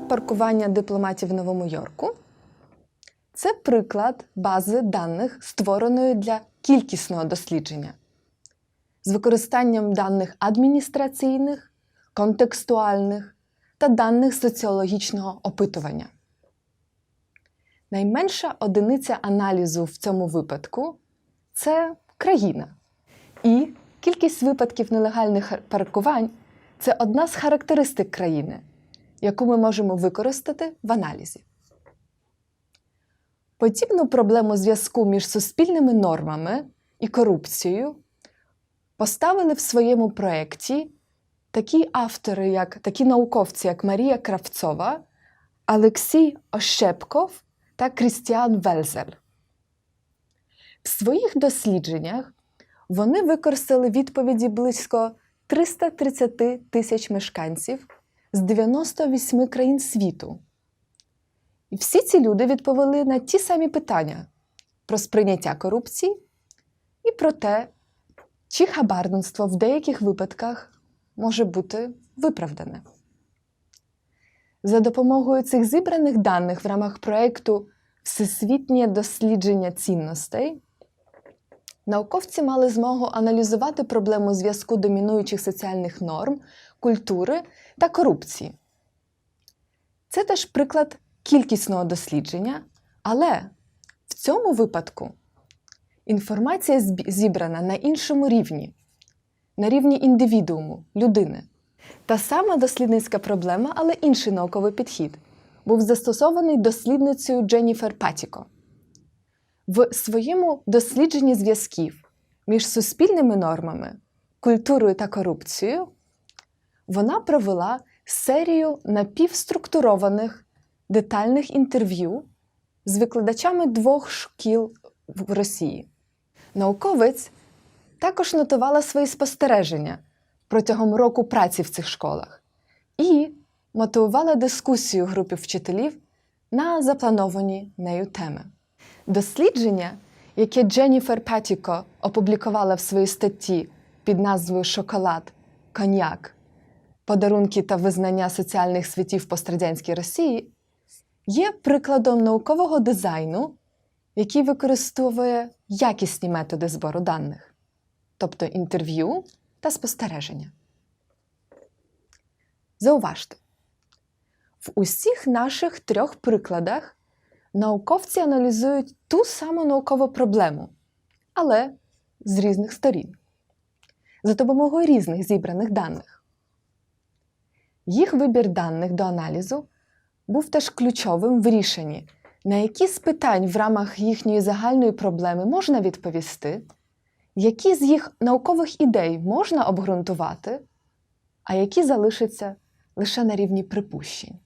паркування дипломатів в Новому Йорку це приклад бази даних, створеної для кількісного дослідження з використанням даних адміністраційних, контекстуальних та даних соціологічного опитування. Найменша одиниця аналізу в цьому випадку це країна. І кількість випадків нелегальних паркувань це одна з характеристик країни, яку ми можемо використати в аналізі. Подібну проблему зв'язку між суспільними нормами і корупцією поставили в своєму проєкті такі автори, як такі науковці, як Марія Кравцова, Олексій Ощепков та Крістіан Вельзель. В своїх дослідженнях вони використали відповіді близько 330 тисяч мешканців з 98 країн світу. І всі ці люди відповіли на ті самі питання про сприйняття корупції і про те, чи хабарництво в деяких випадках може бути виправдане. За допомогою цих зібраних даних в рамах проєкту Всесвітнє дослідження цінностей науковці мали змогу аналізувати проблему зв'язку домінуючих соціальних норм, культури та корупції. Це теж приклад кількісного дослідження, але в цьому випадку інформація зібрана на іншому рівні, на рівні індивідууму, людини. Та сама дослідницька проблема, але інший науковий підхід був застосований дослідницею Дженніфер Патіко. В своєму дослідженні зв'язків між суспільними нормами, культурою та корупцією вона провела серію напівструктурованих детальних інтерв'ю з викладачами двох шкіл в Росії. Науковець також нотувала свої спостереження протягом року праці в цих школах і мотивувала дискусію групи вчителів на заплановані нею теми. Дослідження, яке Дженніфер Патіко опублікувала в своїй статті під назвою Шоколад, коньяк, подарунки та визнання соціальних світів пострадянській Росії, є прикладом наукового дизайну, який використовує якісні методи збору даних, тобто інтерв'ю та спостереження. Зауважте, в усіх наших трьох прикладах науковці аналізують ту саму наукову проблему, але з різних сторін, за допомогою різних зібраних даних. Їх вибір даних до аналізу був теж ключовим в рішенні, на які з питань в рамах їхньої загальної проблеми можна відповісти, які з їх наукових ідей можна обґрунтувати, а які залишаться лише на рівні припущень.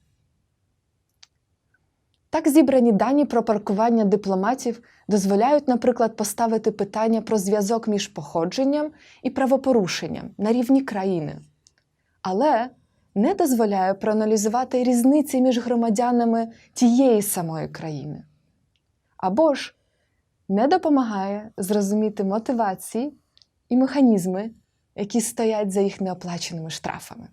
Так зібрані дані про паркування дипломатів дозволяють, наприклад, поставити питання про зв'язок між походженням і правопорушенням на рівні країни, але не дозволяє проаналізувати різниці між громадянами тієї самої країни. Або ж не допомагає зрозуміти мотивації і механізми, які стоять за їх неоплаченими штрафами.